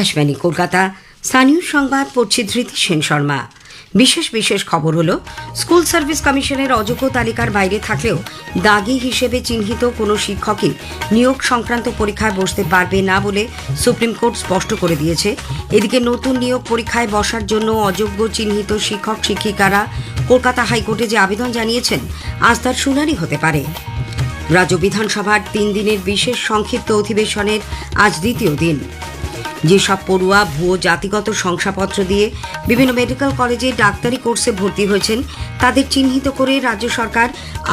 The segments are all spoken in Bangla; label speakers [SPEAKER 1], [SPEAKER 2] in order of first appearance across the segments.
[SPEAKER 1] আকাশবাণী, কলকাতা। স্থানীয় সংবাদ পড়ছি ধৃতি সেন শর্মা। বিশেষ বিশেষ খবর হলো, স্কুল সার্ভিস কমিশনের অযোগ্য তালিকার বাইরে থাকলেও দাগি হিসেবে চিহ্নিত কোনো শিক্ষকই নিয়োগ সংক্রান্ত পরীক্ষায় বসতে পারবে না বলে সুপ্রিম কোর্ট স্পষ্ট করে দিয়েছে। এদিকে নতুন নিয়োগ পরীক্ষায় বসার জন্য অযোগ্য চিহ্নিত শিক্ষক, শিক্ষিকারা কলকাতা হাইকোর্টে যে আবেদন জানিয়েছেন, আজ তার শুনানি হতে পারে। রাজ্য বিধানসভার তিন দিনের বিশেষ সংক্ষিপ্ত অধিবেশনের আজ দ্বিতীয় দিন। যেসব পড়ুয়া, ভুয়ো জাতিগত শংসাপত্র দিয়ে বিভিন্ন মেডিকেল কলেজে ডাক্তারি কোর্সে ভর্তি হয়েছেন, তাদের চিহ্নিত করে রাজ্য সরকার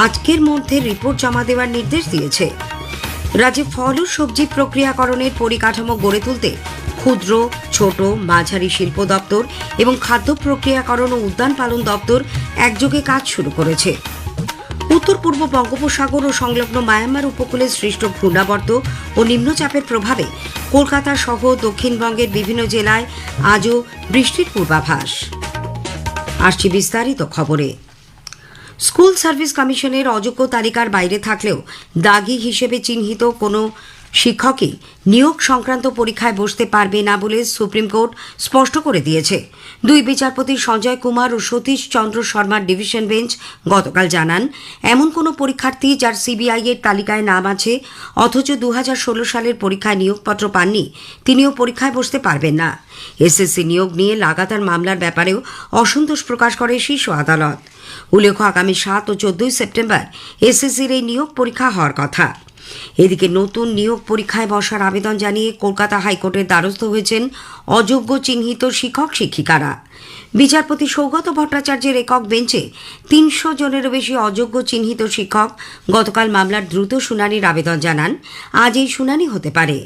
[SPEAKER 1] আজকের মধ্যে রিপোর্ট জমা দেওয়ার নির্দেশ দিয়েছে। রাজ্যে ফল ও সবজি প্রক্রিয়াকরণের পরিকাঠামো গড়ে তুলতে ক্ষুদ্র, ছোট, মাঝারি শিল্প দপ্তর এবং খাদ্য প্রক্রিয়াকরণ ও উদ্যান পালন দপ্তর একযোগে কাজ শুরু করেছে। উত্তর পূর্ব বঙ্গোপসাগর ও সংলগ্ন মায়ানমার উপকূলে সৃষ্ট ঘূর্ণাবর্ত ও নিম্নচাপের প্রভাবে কলকাতা সহ দক্ষিণবঙ্গের বিভিন্ন জেলায় আজও বৃষ্টির পূর্বাভাস। আসছি বিস্তারিত খবরে। স্কুল সার্ভিস কমিশনের অযোগ্য তালিকার বাইরে থাকলেও দাগি হিসেবে চিহ্নিত কোনো শিক্ষকই নিয়োগ সংক্রান্ত পরীক্ষায় বসতে পারবে না বলে সুপ্রিম কোর্ট স্পষ্ট করে দিয়েছে। দুই বিচারপতি সঞ্জয় কুমার ও সতীশ চন্দ্র শর্মার ডিভিশন বেঞ্চ গতকাল জানান, এমন কোনো পরীক্ষার্থী যার সিবিআই এর তালিকায় নাম আছে, অথচ দু হাজার ষোলো সালের পরীক্ষায় নিয়োগপত্র পাননি, তিনিও পরীক্ষায় বসতে পারবেন না। এসএসসি নিয়োগ নিয়ে লাগাতার মামলার ব্যাপারেও অসন্তোষ প্রকাশ করে শীর্ষ আদালত। উল্লেখ্য, আগামী সাত ও চোদ্দই সেপ্টেম্বর এসএসসির এই নিয়োগ পরীক্ষা হওয়ার কথা। এদিকে নতুন নিয়োগ পরীক্ষায় বসার আবেদন জানিয়ে কলকাতা হাইকোর্টের দ্বারস্থ হয়েছেন অযোগ্য চিহ্নিত শিক্ষক শিক্ষিকারা। বিচারপতি সৌগত ভট্টাচার্যের একক বেঞ্চে তিনশো জনেরও বেশি অযোগ্য চিহ্নিত শিক্ষক গতকাল মামলার দ্রুত শুনানির আবেদন জানান। আজ এই শুনানি হতে পারে।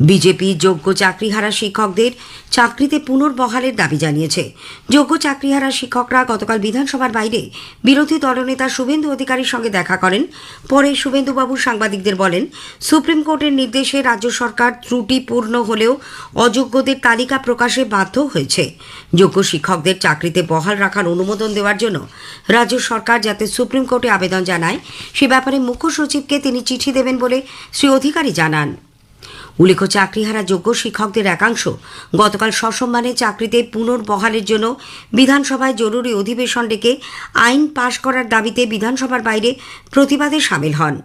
[SPEAKER 1] বিজেপি যোগ্য চাকরিহারা শিক্ষকদের চাকরিতে পুনর্বহালের দাবি জানিয়েছে। যোগ্য চাকরিহারা শিক্ষকরা গতকাল বিধানসভার বাইরে বিরোধী দলনেতা শুভেন্দু অধিকারীর সঙ্গে দেখা করেন। পরে শুভেন্দুবাবু সাংবাদিকদের বলেন, সুপ্রিম কোর্টের নির্দেশে রাজ্য সরকার ত্রুটিপূর্ণ হলেও অযোগ্যদের তালিকা প্রকাশে বাধ্য হয়েছে। যোগ্য শিক্ষকদের চাকরিতে বহাল রাখার অনুমোদন দেওয়ার জন্য রাজ্য সরকার যাতে সুপ্রিম কোর্টে আবেদন জানায়, সে ব্যাপারে মুখ্য সচিবকে তিনি চিঠি দেবেন বলে শ্রী অধিকারী জানান। উল্লেখ্য, চাকরিহারা যোগ্য শিক্ষকদের একাংশ গতকাল সসম্মানে চাকরিতে পুনর্বহালের জন্য বিধানসভায় জরুরি অধিবেশন ডেকে আইন পাশ করার দাবিতে বিধানসভার বাইরে প্রতিবাদে সামিল হন।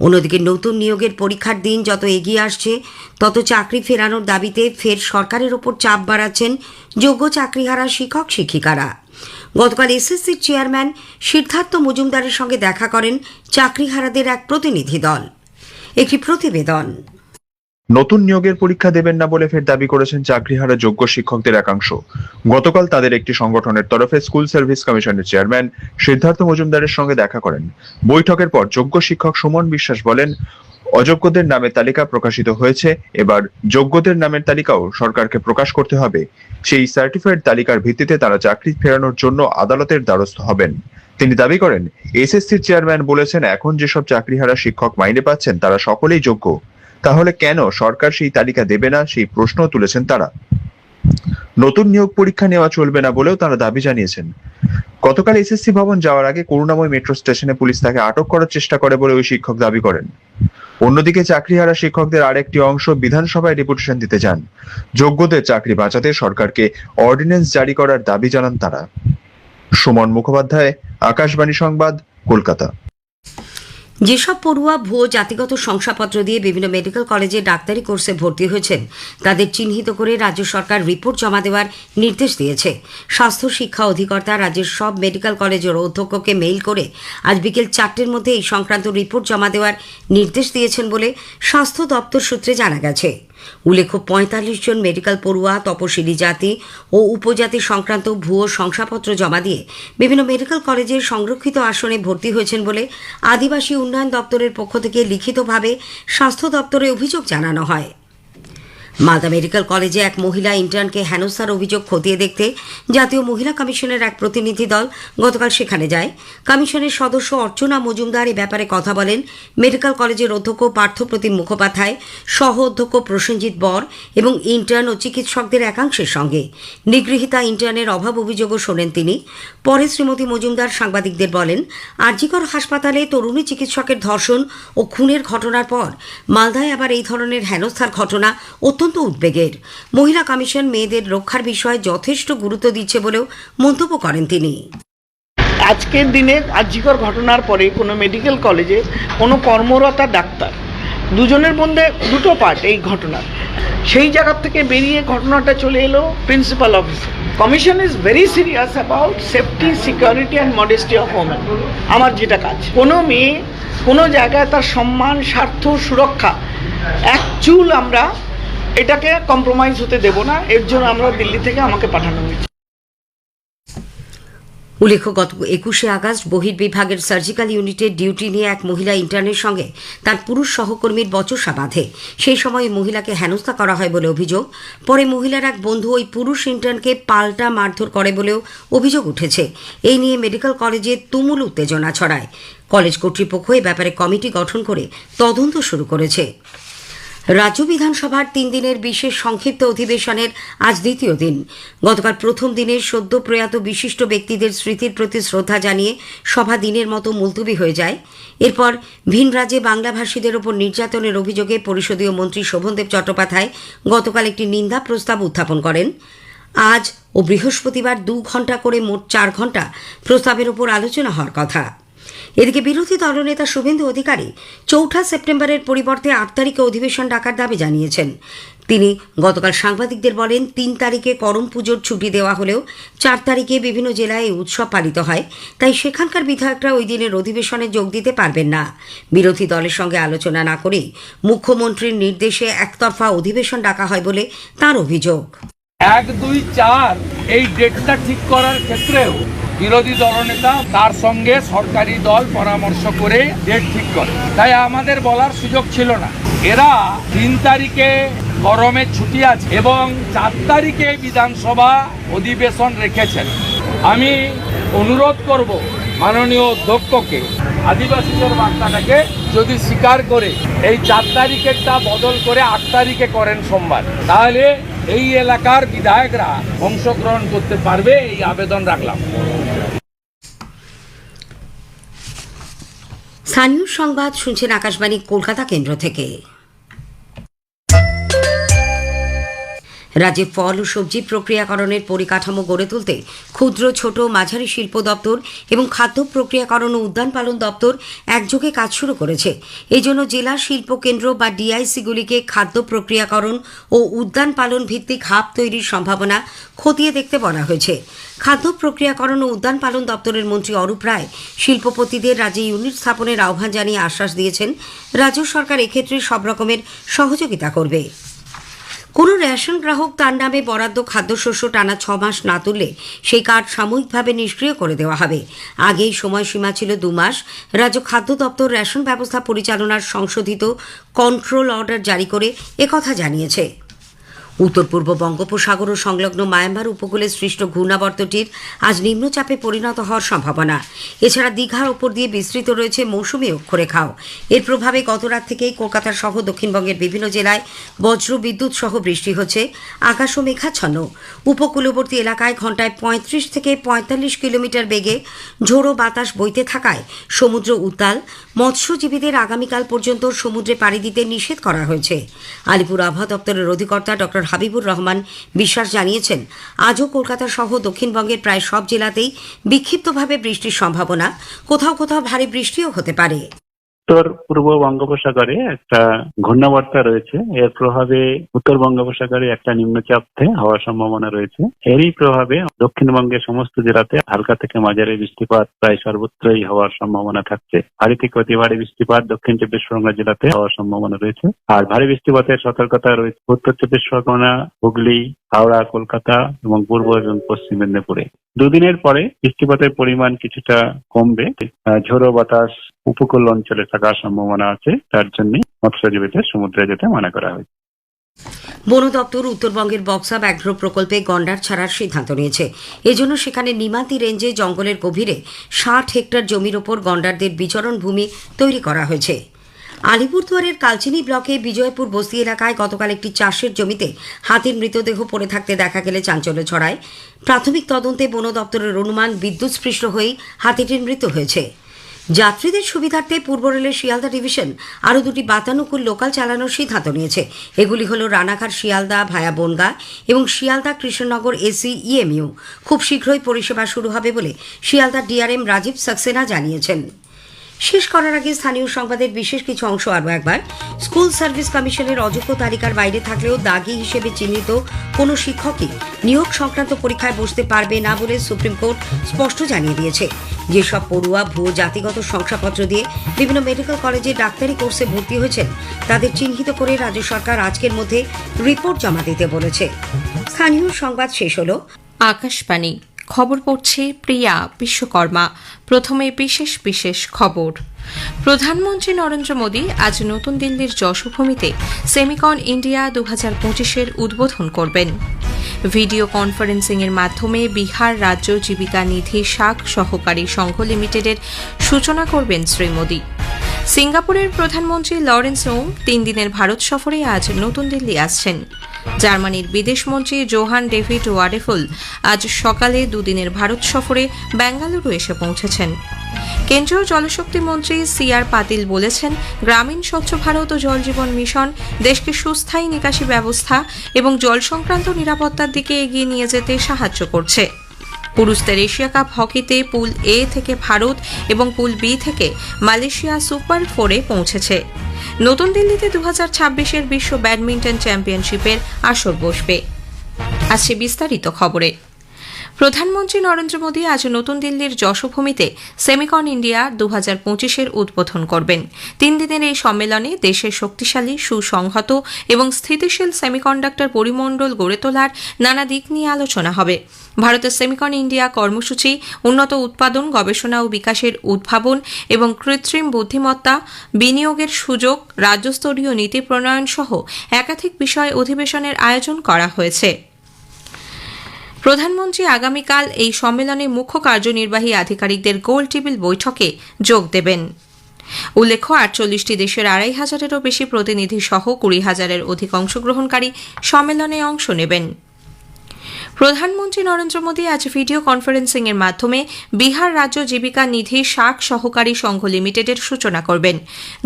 [SPEAKER 1] অন্যদিকে নতুন নিয়োগের পরীক্ষার দিন যত এগিয়ে আসছে, তত চাকরি ফেরানোর দাবিতে ফের সরকারের ওপর চাপ বাড়াচ্ছেন যোগ্য চাকরিহারা শিক্ষক, শিক্ষিকারা। গতকাল এসএসসির চেয়ারম্যান সিদ্ধার্থ মজুমদারের সঙ্গে দেখা করেন চাকরিহারাদের এক প্রতিনিধি দল। একটি প্রতিবেদন।
[SPEAKER 2] নতুন নিয়োগের পরীক্ষা দেবেন না বলে ফের দাবি করেছেন চাকরিহারা যোগ্য শিক্ষকদের একাংশ। গতকাল তাদের একটি সংগঠনের তরফে স্কুল সার্ভিস কমিশনের চেয়ারম্যান সিদ্ধার্থ মজুমদারের সঙ্গে দেখা করেন। বৈঠকের পর যোগ্য শিক্ষক সুমন বিশ্বাস বলেন, অযোগ্যদের নামের তালিকা প্রকাশিত হয়েছে, এবার যোগ্যদের নামের তালিকাও সরকারকে প্রকাশ করতে হবে। সেই সার্টিফাইড তালিকার ভিত্তিতে তারা চাকরি ফেরানোর জন্য আদালতের দ্বারস্থ হবেন। তিনি দাবি করেন, এসএসসির চেয়ারম্যান বলেছেন, এখন যেসব চাকরিহারা শিক্ষক মাইনে পাচ্ছেন, তারা সকলেই যোগ্য। তাহলে কেন সরকার সেই তালিকা দেবে না? সেই প্রশ্ন তুলেছেন তারা। নতুন নিয়োগ পরীক্ষা নেওয়া চলবে না বলেও তারা দাবি জানিয়েছেন। গতকাল এসএসসি ভবন যাওয়ার আগে করুণাময় মেট্রো স্টেশনে পুলিশ তাকে আটক করার চেষ্টা করে বলে ওই শিক্ষক দাবি করেন। অন্যদিকে চাকরিহারা শিক্ষকদের আরেকটি অংশ বিধানসভায় ডেপুটেশন দিতে যান যোগ্যদের চাকরি বাঁচাতে সরকারকে অর্ডিন্যান্স জারি করার দাবি জানান তারা। সুমন মুখোপাধ্যায়, আকাশবাণী সংবাদ, কলকাতা।
[SPEAKER 1] যেসব পড়ুয়া ভুয়ো জাতিগত শংসাপত্র দিয়ে বিভিন্ন মেডিকেল কলেজে ডাক্তারি কোর্সে ভর্তি হয়েছেন, তাদের চিহ্নিত করে রাজ্য সরকার রিপোর্ট জমা দেওয়ার নির্দেশ দিয়েছে। স্বাস্থ্য, শিক্ষা, অধিকর্তা, রাজ্যের সব মেডিকেল কলেজের অধ্যক্ষকে মেইল করে আজ বিকেল চারটের মধ্যে এই সংক্রান্ত রিপোর্ট জমা দেওয়ার নির্দেশ দিয়েছেন বলে স্বাস্থ্য দপ্তর সূত্রে জানা গেছে। উল্লেখ্য, পঁয়তাল্লিশ জন মেডিকেল পড়ুয়া, তপশিলি জাতি ও উপজাতি সংক্রান্ত ভুয়ো শংসাপত্র জমা দিয়ে বিভিন্ন মেডিকেল কলেজের সংরক্ষিত আসনে ভর্তি হয়েছেন বলে আদিবাসী উন্নয়ন দপ্তরের পক্ষ থেকে লিখিতভাবে স্বাস্থ্য দপ্তরে অভিযোগ জানানো হয়। মালদা মেডিকেল কলেজে এক মহিলা ইন্টার্নকে হেনস্থার অভিযোগ খতিয়ে দেখতে জাতীয় মহিলা কমিশনের এক প্রতিনিধি দল গতকাল সেখানে যায়। কমিশনের সদস্য অর্চনা মজুমদার এ ব্যাপারে কথা বলেন। মেডিকেল কলেজের অধ্যক্ষ পার্থপ্রতিম মুখোপাধ্যায়, সহ অধ্যক্ষ প্রসেনজিৎ বর এবং ইন্টার্ন ও চিকিৎসকদের একাংশের সঙ্গে। নিগৃহীতা ইন্টার্নের অভাব অভিযোগও শোনেন তিনি। পরে শ্রীমতী মজুমদার সাংবাদিকদের বলেন, আরজিকর হাসপাতালে তরুণী চিকিৎসকের ধর্ষণ ও খুনের ঘটনার পর মালদায় আবার এই ধরনের হেনস্থার ঘটনা অত্যন্ত অত্যন্ত উদ্বেগের। মহিলা কমিশন মেয়েদের রক্ষার বিষয়ে যথেষ্ট গুরুত্ব দিচ্ছে বলেও মন্তব্য করেন তিনি।
[SPEAKER 3] আজকের দিনে আর্যিকর ঘটনার পরে কোনো মেডিকেল কলেজে কোনো কর্মরতা ডাক্তার, দুজনের মধ্যে দুটো পার্ট এই ঘটনার সেই জায়গা থেকে বেরিয়ে ঘটনাটা চলে এলো প্রিন্সিপাল অফিসে commission is very serious about safety security and modesty of women আমার যেটা কাজ, কোনো মেয়ে কোনো জায়গায় তার সম্মান, স্বার্থ, সুরক্ষা, এক চুল আমরা এটাকে কম্প্রোমাইজ হতে দেব না। এর জন্য আমরা দিল্লি থেকে আমাকে পাঠানো হয়েছে।
[SPEAKER 1] উল্লেখ্য, গত একুশে আগস্ট বহির্বিভাগের সার্জিক্যাল ইউনিটের ডিউটি নিয়ে এক মহিলা ইন্টার্নের সঙ্গে তার পুরুষ সহকর্মীর বচসা বাঁধে। সেই সময় মহিলাকে হেনস্থা করা হয় বলে অভিযোগ। পরে মহিলার এক বন্ধু ওই পুরুষ ইন্টার্নকে পাল্টা মারধর করে বলেও অভিযোগ উঠেছে। এই নিয়ে মেডিকেল কলেজে তুমুল উত্তেজনা ছড়ায়। কলেজ কর্তৃপক্ষ এ ব্যাপারে কমিটি গঠন করে তদন্ত শুরু করেছে। রাজ্য বিধানসভার তিন দিনের বিশেষ সংক্ষিপ্ত অধিবেশনের আজ দ্বিতীয় দিন। গতকাল প্রথম দিনের সদ্য প্রয়াত বিশিষ্ট ব্যক্তিদের স্মৃতির প্রতি শ্রদ্ধা জানিয়ে সভা দিনের মতো মুলতবি হয়ে যায়। এরপর ভিন রাজ্যে বাংলাভাষীদের ওপর নির্যাতনের অভিযোগে পরিষদীয় মন্ত্রী শোভনদেব চট্টোপাধ্যায় গতকাল একটি নিন্দা প্রস্তাব উত্থাপন করেন। আজ ও বৃহস্পতিবার দু ঘণ্টা করে মোট চার ঘণ্টা প্রস্তাবের ওপর আলোচনা হওয়ার কথা। এদিকে বিরোধী দলনেতা শুভেন্দু অধিকারী চৌঠা সেপ্টেম্বরের পরিবর্তে আট তারিখে অধিবেশন ডাকার দাবি জানিয়েছেন। তিনি গতকাল সাংবাদিকদের বলেন, তিন তারিখে করম পুজোর ছুটি দেওয়া হলেও চার তারিখে বিভিন্ন জেলায় এই উৎসব পালিত হয়, তাই সেখানকার বিধায়করা ওই দিনের অধিবেশনে যোগ দিতে পারবেন না। বিরোধী দলের সঙ্গে আলোচনা না করেই মুখ্যমন্ত্রীর নির্দেশে একতরফা অধিবেশন ডাকা হয় বলে তার অভিযোগ।
[SPEAKER 4] এক, দুই, চার এই ডেটটা ঠিক করার ক্ষেত্রেও বিরোধী দলনেতা তার সঙ্গে সরকারি দল পরামর্শ করে ডেট ঠিক করে। তাই আমাদের বলার সুযোগ ছিল না। এরা তিন তারিখে গরমের ছুটি আছে এবং চার তারিখে বিধানসভা অধিবেশন রেখেছেন। আমি অনুরোধ করব মাননীয় অধ্যক্ষকে, আদিবাসীদের বার্তাটাকে যদি স্বীকার করে, এই চার তারিখেরটা বদল করে আট তারিখে করেন সোমবার। তাহলে এই এলাকার বিধায়করা অংশগ্রহণ করতে পারবে, এই আবেদন রাখলাম।
[SPEAKER 1] স্থানীয় সংবাদ শুনছেন আকাশবাণী কলকাতা কেন্দ্র থেকে। রাজ্যে ফল ও সবজি প্রক্রিয়াকরণের পরিকাঠামো গড়ে তুলতে ক্ষুদ্র, ছোট মাঝারি শিল্প দপ্তর এবং খাদ্য প্রক্রিয়াকরণ ও উদ্যান পালন দপ্তর একযোগে কাজ শুরু করেছে। এই জন্য জেলা শিল্প কেন্দ্র বা ডিআইসিগুলিকে খাদ্য প্রক্রিয়াকরণ ও উদ্যান পালন ভিত্তিক হাব তৈরির সম্ভাবনা খতিয়ে দেখতে বলা হয়েছে। খাদ্য প্রক্রিয়াকরণ ও উদ্যান পালন দপ্তরের মন্ত্রী অরূপ রায় শিল্পপতিদের রাজ্যে ইউনিট স্থাপনের আহ্বান জানিয়ে আশ্বাস দিয়েছেন। রাজ্য সরকার এক্ষেত্রে সব রকমের সহযোগিতা করবে। কোনো রেশন গ্রাহক তার নামে বরাদ্দ খাদ্যশস্য টানা ছ মাস না তুললে সেই কার্ড সাময়িকভাবে নিষ্ক্রিয় করে দেওয়া হবে। আগেই সময়সীমা ছিল দু মাস। রাজ্য খাদ্য দপ্তর রেশন ব্যবস্থা পরিচালনার সংশোধিত কন্ট্রোল অর্ডার জারি করে একথা জানিয়েছে। উত্তর পূর্ব বঙ্গোপসাগর ও সংলগ্ন মায়ানমার উপকূলে সৃষ্ট ঘূর্ণাবর্তটির আজ নিম্নচাপে পরিণত হওয়ার সম্ভাবনা। এছাড়া দীঘার ওপর দিয়ে বিস্তৃত রয়েছে মৌসুমী অক্ষরেখাও। এর প্রভাবে গত রাত থেকেই কলকাতা সহ দক্ষিণবঙ্গের বিভিন্ন জেলায় বজ্র বিদ্যুৎ সহ বৃষ্টি হচ্ছে, আকাশ ও মেঘাচ্ছন্ন। উপকূলবর্তী এলাকায় ঘন্টায় পঁয়ত্রিশ থেকে পঁয়তাল্লিশ কিলোমিটার বেগে ঝোড়ো বাতাস বইতে থাকায় সমুদ্র উত্তাল। মৎস্যজীবীদের আগামীকাল পর্যন্ত সমুদ্রে পাড়ি দিতে নিষেধ করা হয়েছে। আলিপুর আবহাওয়া দপ্তরের অধিকর্তা ডক্টর হাবিবুর রহমান বিশ্বাস জানিয়েছেন, আজও কলকাতা সহ দক্ষিণবঙ্গের প্রায় সব জেলাতেই বিক্ষিপ্তভাবে বৃষ্টির সম্ভাবনা, কোথাও কোথাও ভারী বৃষ্টিও হতে পারে।
[SPEAKER 5] উত্তর পূর্ব বঙ্গোপসাগরে একটা ঘূর্ণাবর্তা রয়েছে। এর প্রভাবে উত্তর বঙ্গোপসাগরে একটা নিম্নচাপে হওয়ার সম্ভাবনা রয়েছে। এরই প্রভাবে দক্ষিণবঙ্গের সমস্ত জেলাতে হালকা থেকে মাঝারি বৃষ্টিপাত প্রায় সর্বত্রই হওয়ার সম্ভাবনা থাকছে। ভারী থেকে অতি ভারী বৃষ্টিপাত দক্ষিণ চব্বিশ পরগনা জেলাতে হওয়ার সম্ভাবনা রয়েছে। আর ভারী বৃষ্টিপাতের সতর্কতা রয়েছে উত্তর চব্বিশ পরগনা, হুগলি, হাওড়া, কলকাতা এবং পূর্ব এবং পশ্চিম মেদিনীপুরে। দুদিনের পরে বৃষ্টিপাতের পরিমাণ কিছুটা কমবে। ঝোড়ো বাতাস উপকূল অঞ্চলে থাকার সম্ভাবনা আছে। তার জন্য মৎস্যজীবীদের সমুদ্রে যেতে মানা করা হয়েছে।
[SPEAKER 1] বন দপ্তর উত্তরবঙ্গের বক্সা ব্যাঘ্র প্রকল্পে গন্ডার ছাড়ার সিদ্ধান্ত নিয়েছে। এজন্য সেখানে নিমাতি রেঞ্জে জঙ্গলের গভীরে ষাট হেক্টর জমির ওপর গন্ডারদের বিচরণ ভূমি তৈরি করা হয়েছে। আলিপুরদুয়ারের কালচিনি ব্লকে বিজয়পুর বস্তি এলাকায় গতকাল একটি চাষের জমিতে হাতির মৃতদেহ পড়ে থাকতে দেখা গেলে চাঞ্চল্য ছড়ায়। প্রাথমিক তদন্তে বন দপ্তরের অনুমান বিদ্যুৎস্পৃষ্ট হয়েই হাতিটির মৃত্যু হয়েছে। যাত্রীদের সুবিধার্থে পূর্ব রেলের শিয়ালদা ডিভিশন আরও দুটি বাতানুকূল লোকাল চালানোর সিদ্ধান্ত নিয়েছে। এগুলি হল রানাঘাট শিয়ালদা ভায়া বনগা এবং শিয়ালদা কৃষ্ণনগর এসি ইএমইউ। খুব শীঘ্রই পরিষেবা শুরু হবে বলে শিয়ালদা ডিআরএম রাজীব সাক্সেনা জানিয়েছেন। শেষ করার আগে স্থানীয় সংবাদের বিশেষ কিছু অংশ আরও একবার। স্কুল সার্ভিস কমিশনের অযোগ্য তালিকার বাইরে থাকলেও দাগি হিসেবে চিহ্নিত কোনো শিক্ষকই নিয়োগ সংক্রান্ত পরীক্ষায় বসতে পারবে না বলে সুপ্রিম কোর্ট স্পষ্ট জানিয়ে দিয়েছে। যেসব পড়ুয়া ভুয়ো জাতিগত শংসাপত্র দিয়ে বিভিন্ন মেডিকেল কলেজে ডাক্তারি কোর্সে ভর্তি হয়েছেন, তাদের চিহ্নিত করে রাজ্য সরকার আজকের মধ্যে রিপোর্ট জমা দিতে বলেছে। স্থানীয় সংবাদ শেষ হল।
[SPEAKER 6] আকাশবাণী। খবর পড়ছে প্রিয়া বিশ্বকর্মা। প্রথমে বিশেষ বিশেষ খবর। প্রধানমন্ত্রী নরেন্দ্র মোদী আজ নতুন দিল্লির যশোভূমিতে সেমিকন ইন্ডিয়া দু হাজার পঁচিশের উদ্বোধন করবেন। ভিডিও কনফারেন্সিং এর মাধ্যমে বিহার রাজ্য জীবিকা নিধি শাক সহকারী সংঘ লিমিটেডের সূচনা করবেন শ্রী মোদী। সিঙ্গাপুরের প্রধানমন্ত্রী লরেন্স ওং তিন দিনের ভারত সফরে আজ নতুন দিল্লি আসছেন। জার্মানির বিদেশমন্ত্রী জোহান ডেভিড ওয়ারেফুল আজ সকালে দুদিনের ভারত সফরে বেঙ্গালুরু এসে পৌঁছেছেন। কেন্দ্রীয় জলশক্তি মন্ত্রী সি আর পাতিল বলেছেন, গ্রামীণ স্বচ্ছ ভারত ও জল জীবন মিশন দেশকে সুস্থায়ী নিকাশি ব্যবস্থা এবং জল সংক্রান্ত নিরাপত্তার দিকে এগিয়ে নিয়ে যেতে সাহায্য করছে। পুরুষদের এশিয়া কাপ হকিতে পুল এ থেকে ভারত এবং পুল বি থেকে মালয়েশিয়া সুপার ফোরে পৌঁছেছে। নতুন দিল্লিতে দু হাজার বিশ্ব ব্যাডমিন্টন চ্যাম্পিয়নশিপের আসর বসবে। আসছে বিস্তারিত খবরে। প্রধানমন্ত্রী নরেন্দ্র মোদী আজ নতুন দিল্লির যশোভূমিতে সেমিকন ইন্ডিয়া দু হাজার পঁচিশের উদ্বোধন করবেন। তিন দিনের এই সম্মেলনে দেশের শক্তিশালী, সুসংহত এবং স্থিতিশীল সেমিকন্ডাক্টর পরিমণ্ডল গড়ে তোলার নানা দিক নিয়ে আলোচনা হবে। ভারতের সেমিকন ইন্ডিয়া কর্মসূচি, উন্নত উৎপাদন, গবেষণা ও বিকাশের উদ্ভাবন এবং কৃত্রিম বুদ্ধিমত্তা, বিনিয়োগের সুযোগ, রাজ্যস্তরীয় নীতি প্রণয়ন সহ একাধিক বিষয় অধিবেশনের আয়োজন করা হয়েছে। প্রধানমন্ত্রী আগামীকাল এই সম্মেলনে মুখ্য কার্যনির্বাহী আধিকারিকদের গোল টেবিল বৈঠকে যোগ দেবেন। উল্লেখ্য, আটচল্লিশটি দেশের আড়াই হাজারেরও বেশি প্রতিনিধি সহ কুড়ি হাজারের অধিক অংশগ্রহণকারী সম্মেলনে অংশ নেবেন। প্রধানমন্ত্রী নরেন্দ্র মোদী আজ ভিডিও কনফারেন্সিং এর মাধ্যমে বিহার রাজ্য জীবিকা নিধি শাক সহকারী সংঘ লিমিটেডের সূচনা করবেন।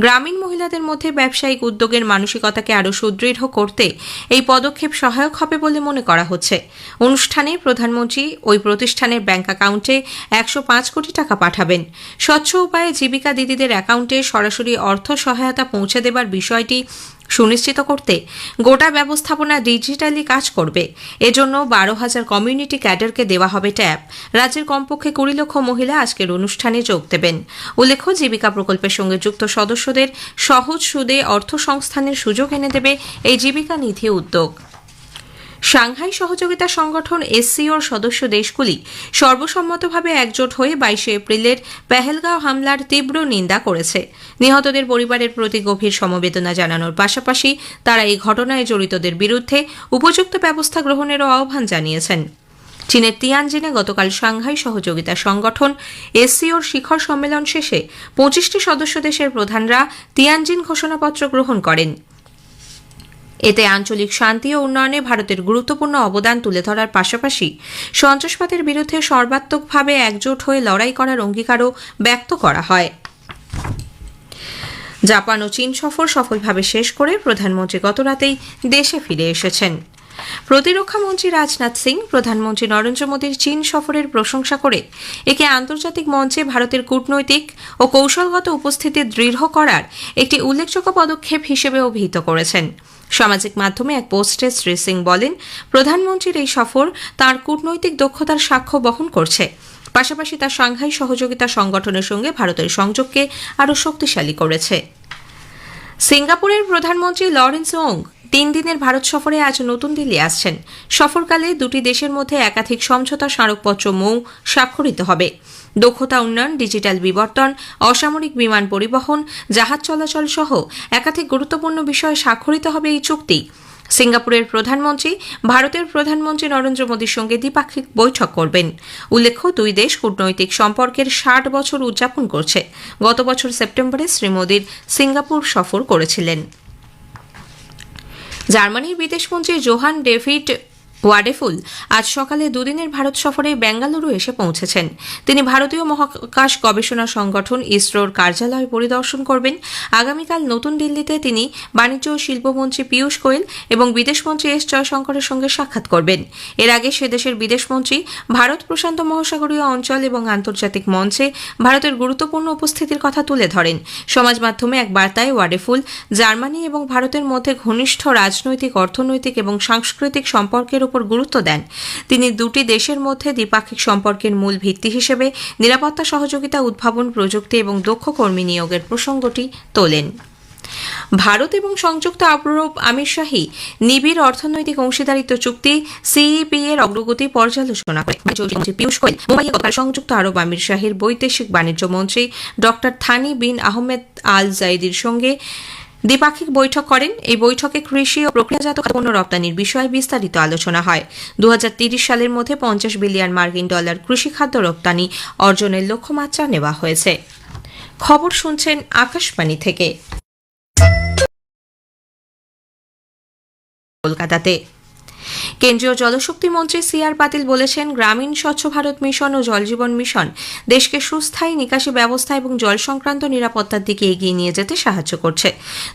[SPEAKER 6] গ্রামীণ মহিলাদের মধ্যে ব্যবসায়িক উদ্যোগের মানসিকতাকে আরও সুদৃঢ় করতে এই পদক্ষেপ সহায়ক হবে বলে মনে করা হচ্ছে। অনুষ্ঠানে প্রধানমন্ত্রী ওই প্রতিষ্ঠানের ব্যাংক অ্যাকাউন্টে একশো পাঁচ কোটি টাকা পাঠাবেন। স্বচ্ছ উপায়ে জীবিকা দিদিদের অ্যাকাউন্টে সরাসরি অর্থ সহায়তা পৌঁছে দেবার বিষয়টি সুনিশ্চিত করতে গোটা ব্যবস্থাপনা ডিজিটালি কাজ করবে। এজন্য বারো হাজার কমিউনিটি ক্যাডারকে দেওয়া হবে ট্যাব। রাজ্যের কমপক্ষে কুড়ি লক্ষ মহিলা আজকের অনুষ্ঠানে যোগ দেবেন। উল্লেখ্য, জীবিকা প্রকল্পের সঙ্গে যুক্ত সদস্যদের সহজ সুদে অর্থ সংস্থানের সুযোগ এনে দেবে এই জীবিকা নিধি উদ্যোগ। সাংহাই সহযোগিতা সংগঠন এসসিওর সদস্য দেশগুলি সর্বসম্মতভাবে একজোট হয়ে বাইশে এপ্রিলের পেহেলগাঁও হামলার তীব্র নিন্দা করেছে। নিহতদের পরিবারের প্রতি গভীর সমবেদনা জানানোর পাশাপাশি তারা এই ঘটনায় জড়িতদের বিরুদ্ধে উপযুক্ত ব্যবস্থা গ্রহণেরও আহ্বান জানিয়েছেন। চীনের তিয়ানজিনে গতকাল সাংহাই সহযোগিতা সংগঠন এসসিওর শিখর সম্মেলন শেষে পঁচিশটি সদস্য দেশের প্রধানরা তিয়ানজিন ঘোষণাপত্র গ্রহণ করেন। এতে আঞ্চলিক শান্তি ও উন্নয়নে ভারতের গুরুত্বপূর্ণ অবদান তুলে ধরার পাশাপাশি সন্ত্রাসবাদের বিরুদ্ধে সর্বাত্মকভাবে একজোট হয়ে লড়াই করার অঙ্গীকারও ব্যক্ত করা হয়। জাপান ও চীন সফর সফলভাবে শেষ করে প্রধানমন্ত্রী গতরাতেই দেশে ফিরে এসেছেন। প্রতিরক্ষা মন্ত্রী রাজনাথ সিং, প্রধানমন্ত্রী নরেন্দ্র মোদীর চীন সফরের প্রশংসা করে একে আন্তর্জাতিক মঞ্চে ভারতের কূটনৈতিক ও কৌশলগত উপস্থিতি দৃঢ় করার একটি উল্লেখযোগ্য পদক্ষেপ হিসেবে অভিহিত করেছেন। সামাজিক মাধ্যমে এক পোস্টে শ্রী সিং বলেন, প্রধানমন্ত্রীর এই সফর তার কূটনৈতিক দক্ষতার সাক্ষ্য বহন করছে। পাশাপাশি তার সাংহাই সহযোগিতা সংগঠনের সঙ্গে ভারতের সংযোগকে আরও শক্তিশালী করেছে। সিঙ্গাপুরের প্রধানমন্ত্রী লরেন্স ওং তিন দিনের ভারত সফরে আজ নতুন দিল্লি আসছেন। সফরকালে দুটি দেশের মধ্যে একাধিক সমঝোতা স্মারকপত্র মৌ স্বাক্ষরিত হবে। দক্ষতা উন্নয়ন, ডিজিটাল বিবর্তন, অসামরিক বিমান পরিবহন, জাহাজ চলাচল সহ একাধিক গুরুত্বপূর্ণ বিষয়ে স্বাক্ষরিত হবে এই চুক্তি। সিঙ্গাপুরের প্রধানমন্ত্রী, ভারতের প্রধানমন্ত্রী নরেন্দ্র মোদীর সঙ্গে দ্বিপাক্ষিক বৈঠক করবেন। উল্লেখ্য, দুই দেশ কূটনৈতিক সম্পর্কের ষাট বছর উদযাপন করছে। গত বছর সেপ্টেম্বরে শ্রী মোদীর সিঙ্গাপুর সফর করেছিলেন। জার্মানির বিদেশমন্ত্রী জোহান ডেভিড ওয়াডেফুল আজ সকালে দুদিনের ভারত সফরে বেঙ্গালুরু এসে পৌঁছেছেন। তিনি ভারতীয় মহাকাশ গবেষণা সংগঠন ইসরোর কার্যালয় পরিদর্শন করবেন। আগামীকাল নতুন দিল্লিতে তিনি বাণিজ্য ও শিল্পমন্ত্রী পীয়ূষ গোয়েল এবং বিদেশমন্ত্রী এস জয়শঙ্করের সঙ্গে সাক্ষাৎ করবেন। এর আগে সে দেশের বিদেশমন্ত্রী ভারত প্রশান্ত মহাসাগরীয় অঞ্চল এবং আন্তর্জাতিক মঞ্চে ভারতের গুরুত্বপূর্ণ উপস্থিতির কথা তুলে ধরেন। সমাজ মাধ্যমে এক বার্তায় ওয়াডেফুল জার্মানি এবং ভারতের মধ্যে ঘনিষ্ঠ রাজনৈতিক, অর্থনৈতিক এবং সাংস্কৃতিক সম্পর্কের উপর গুরুত্ব দেন। তিনি দুটি দেশের মধ্যে দ্বিপাক্ষিক সম্পর্কের মূল ভিত্তি হিসেবে নিরাপত্তা সহযোগিতা উদ্ভাবন প্রযুক্তি এবং দক্ষ কর্মী নিয়োগের প্রসঙ্গটি তোলেন। ভারত এবং সংযুক্ত আরব আমিরশাহী নিবিড় অর্থনৈতিক অংশীদারিত্ব চুক্তি সিইপি এর অগ্রগতি পর্যালোচনা করে। বাণিজ্যমন্ত্রী পীয়ূষ গোয়েল মুম্বাইয়ে গতকাল সংযুক্ত আরব আমিরশাহীর বৈদেশিক বাণিজ্য মন্ত্রী doctor Thani bin Ahmed Al জাইদির সঙ্গে দ্বিপাক্ষিক বৈঠক করেন। এই বৈঠকে কৃষি ও প্রক্রিয়াজাত পণ্য রপ্তানির বিষয়ে বিস্তারিত আলোচনা হয়। দু সালের মধ্যে পঞ্চাশ বিলিয়ন মার্কিন ডলার কৃষিখাদ্য রপ্তানি অর্জনের লক্ষ্যমাত্রা নেওয়া হয়েছে। খবর শুনছেন আকাশবাণী থেকে। কলকাতাতে কেন্দ্রীয় জলশক্তি মন্ত্রী সি আর পাতিল বলেছেন, গ্রামীণ স্বচ্ছ ভারত মিশন ও জলজীবন মিশন দেশকে সুস্থায়ী নিকাশি ব্যবস্থা এবং জল সংক্রান্ত নিরাপত্তার দিকে এগিয়ে নিয়ে যেতে সাহায্য করছে।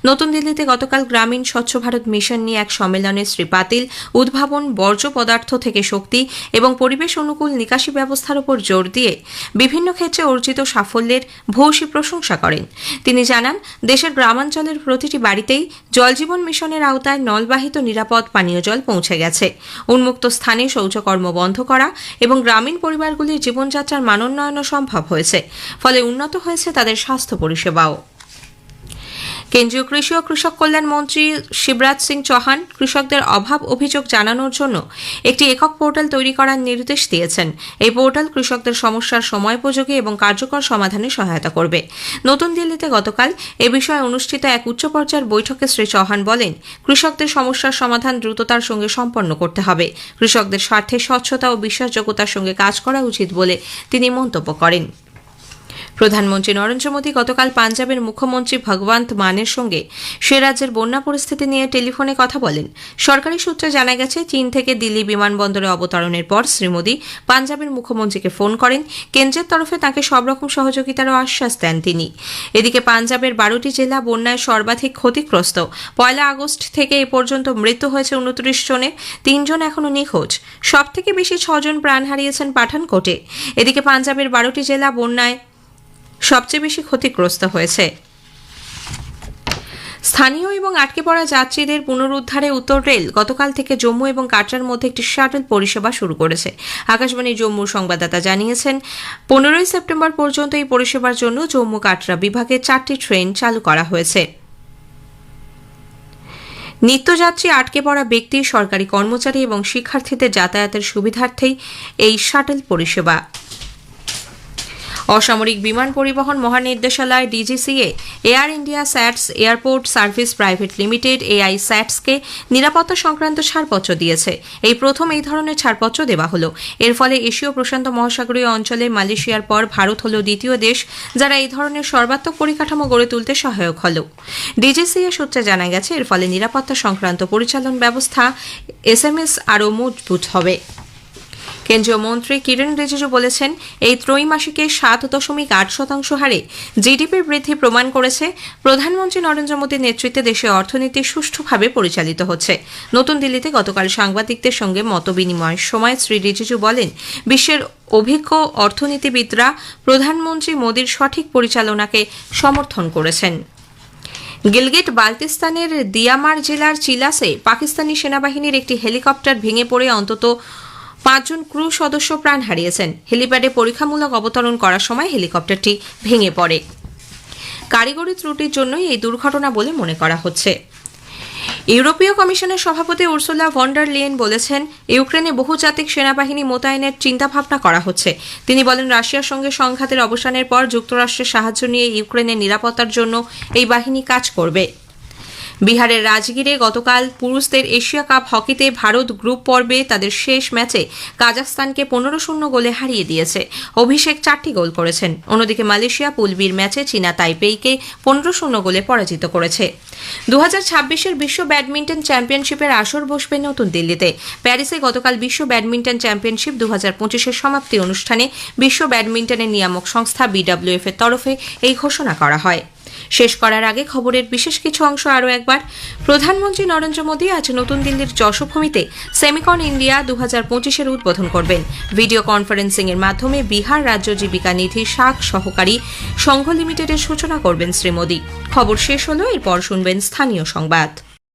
[SPEAKER 6] নতুন দিল্লিতে গতকাল গ্রামীণ স্বচ্ছ ভারত মিশন নিয়ে এক সম্মেলনে শ্রী পাতিল উদ্ভাবন বর্জ্য পদার্থ থেকে শক্তি এবং পরিবেশ অনুকূল নিকাশি ব্যবস্থার উপর জোর দিয়ে বিভিন্ন ক্ষেত্রে অর্জিত সাফল্যের ভূয়সী প্রশংসা করেন। তিনি জানান, দেশের গ্রামাঞ্চলের প্রতিটি বাড়িতেই জলজীবন মিশনের আওতায় নলবাহিত নিরাপদ পানীয় জল পৌঁছে গেছে। উন্মুক্ত স্থানে শৌচকর্ম বন্ধ করা এবং গ্রামীণ পরিবারগুলির জীবনযাত্রার মানোন্নয়নও সম্ভব হয়েছে। ফলে উন্নত হয়েছে তাদের স্বাস্থ্য পরিষেবাও। কেন্দ্রীয় কৃষি ও কৃষক কল্যাণ মন্ত্রী শিবরাজ সিং চৌহান কৃষকদের অভাব অভিযোগ জানানোর জন্য একটি একক পোর্টাল তৈরি করার নির্দেশ দিয়েছেন। এই পোর্টাল কৃষকদের সমস্যার সময়োপযোগী এবং কার্যকর সমাধানে সহায়তা করবে। নতুন দিল্লিতে গতকাল এ বিষয়ে অনুষ্ঠিত এক উচ্চ পর্যায়ের বৈঠকে শ্রী চৌহান বলেন, কৃষকদের সমস্যার সমাধান দ্রুততার সঙ্গে সম্পন্ন করতে হবে। কৃষকদের স্বার্থে স্বচ্ছতা ও বিশ্বাসযোগ্যতার সঙ্গে কাজ করা উচিত বলে তিনি মন্তব্য করেন। প্রধানমন্ত্রী নরেন্দ্র মোদী গতকাল পাঞ্জাবের মুখ্যমন্ত্রী ভগবন্ত মানের সঙ্গে সে রাজ্যের বন্যা পরিস্থিতি নিয়ে টেলিফোনে কথা বলেন। সরকারি সূত্রে জানা গেছে, চীন থেকে দিল্লি বিমানবন্দরে অবতরণের পর শ্রী মোদী পাঞ্জাবের মুখ্যমন্ত্রীকে ফোন করেন। কেন্দ্রের তরফে তাকে সব রকম সহযোগিতারও আশ্বাস দেন তিনি। এদিকে পাঞ্জাবের বারোটি জেলা বন্যায় সর্বাধিক ক্ষতিগ্রস্ত। পয়লা আগস্ট থেকে এ পর্যন্ত মৃত্যু হয়েছে উনত্রিশ জনের। তিনজন এখনও নিখোঁজ। সব থেকে বেশি ছজন প্রাণ হারিয়েছেন পাঠানকোটে। এদিকে পাঞ্জাবের বারোটি জেলা বন্যায় সবচেয়ে বেশি ক্ষতিগ্রস্ত হয়েছে। স্থানীয় এবং আটকে পড়া যাত্রীদের পুনরুদ্ধারে উত্তর রেল গতকাল থেকে জম্মু এবং কাটরার মধ্যে একটি শাটল পরিষেবা শুরু করেছে। আকাশবাণী জম্মুর সংবাদদাতা জানিয়েছেন, পনেরোই সেপ্টেম্বর পর্যন্ত এই পরিষেবার জন্য জম্মু কাটরা বিভাগে চারটি ট্রেন চালু করা হয়েছে। নিত্যযাত্রী আটকে পড়া ব্যক্তি, সরকারি কর্মচারী এবং শিক্ষার্থীদের যাতায়াতের সুবিধার্থেই এই শাটল পরিষেবা। অসামরিক বিমান পরিবহন মহানির্দেশালয় DGCA, Air India SATS airport service private limited AI স্যাটসকে নিরাপত্তা সংক্রান্ত ছাড়পত্র দিয়েছে। এই প্রথম এই ধরনের ছাড়পত্র দেওয়া হলো। এর ফলে এশীয় প্রশান্ত মহাসাগরীয় অঞ্চলে মালয়েশিয়ার পর ভারত হল দ্বিতীয় দেশ যারা এই ধরনের সর্বাত্মক পরিকাঠামো গড়ে তুলতে সহায়ক হল। ডিজিসিএ সূত্রে জানা গেছে, এর ফলে নিরাপত্তা সংক্রান্ত পরিচালন ব্যবস্থা এসএমএস আরও মজবুত হবে। কেন্দ্রীয় মন্ত্রী কিরেন রিজিজু বলেছেন, এই ত্রৈমাসিকে সাত দশমিক আট শতাংশ হারে জিডিপির বৃদ্ধি প্রমাণ করেছে। প্রধানমন্ত্রী নরেন্দ্র মোদীর নেতৃত্বে দেশে অর্থনীতি সুষ্ঠুভাবে পরিচালিত হচ্ছে। নতুন দিল্লিতে গতকাল সাংবাদিকদের সঙ্গে মতবিনিময়ের সময় শ্রী রিজিজু বলেন, বিশ্বের অভিজ্ঞ অর্থনীতিবিদরা প্রধানমন্ত্রী মোদীর সঠিক পরিচালনাকে সমর্থন করেছেন। গিলগিট বাল্তিস্তানের দিয়ামার জেলার চিলাসে পাকিস্তানি সেনাবাহিনীর একটি হেলিকপ্টার ভেঙে পড়ে অন্তত পাঁচজন ক্রু সদস্য প্রাণ হারিয়েছেন। হেলিপ্যাডে পরীক্ষামূলক অবতরণ করার সময় হেলিকপ্টারটি ভেঙে পড়ে। কারিগরি ত্রুটির জন্যই এই দুর্ঘটনা বলে মনে করা হচ্ছে। ইউরোপীয় কমিশনের সভাপতি উর্সুলা ভন্ডার লিয়েন বলেছেন, ইউক্রেনে বহুজাতিক সেনাবাহিনী মোতায়েনের চিন্তাভাবনা করা হচ্ছে। তিনি বলেন, রাশিয়ার সঙ্গে সংঘাতের অবসানের পর যুক্তরাষ্ট্রের সাহায্য নিয়ে ইউক্রেনের নিরাপত্তার জন্য এই বাহিনী কাজ করবে। বিহারের রাজগীরে গতকাল পুরুষদের এশিয়া কাপ হকিতে ভারত গ্রুপ পর্বে তাদের শেষ ম্যাচে কাজাখস্তানকে পনেরো শূন্য গোলে হারিয়ে দিয়েছে। অভিষেক চারটি গোল করেছেন। অন্যদিকে মালয়েশিয়া পুলবির ম্যাচে চীনা তাইপেইকে পনেরো শূন্য গোলে পরাজিত করেছে। দু হাজার ছাব্বিশের বিশ্ব ব্যাডমিন্টন চ্যাম্পিয়নশিপের আসর বসবে নতুন দিল্লিতে। প্যারিসে গতকাল বিশ্ব ব্যাডমিন্টন চ্যাম্পিয়নশিপ দু হাজার পঁচিশের সমাপ্তি অনুষ্ঠানে বিশ্ব ব্যাডমিন্টনের নিয়ামক সংস্থা বিডব্লিউএফ এর তরফে এই ঘোষণা করা হয়। শেষ করার আগে খবরের বিশেষ কিছু অংশ আরও একবার। প্রধানমন্ত্রী নরেন্দ্র মোদী আজ নতুন দিল্লির যশোভূমিতে সেমিকন ইন্ডিয়া দু হাজার পঁচিশের উদ্বোধন করবেন। ভিডিও কনফারেন্সিং এর মাধ্যমে বিহার রাজ্য জীবিকা নিধি শাক সহকারী সংঘ লিমিটেডের সূচনা করবেন শ্রী মোদী। খবর শেষ হল, এরপর শুনবেন স্থানীয় সংবাদ।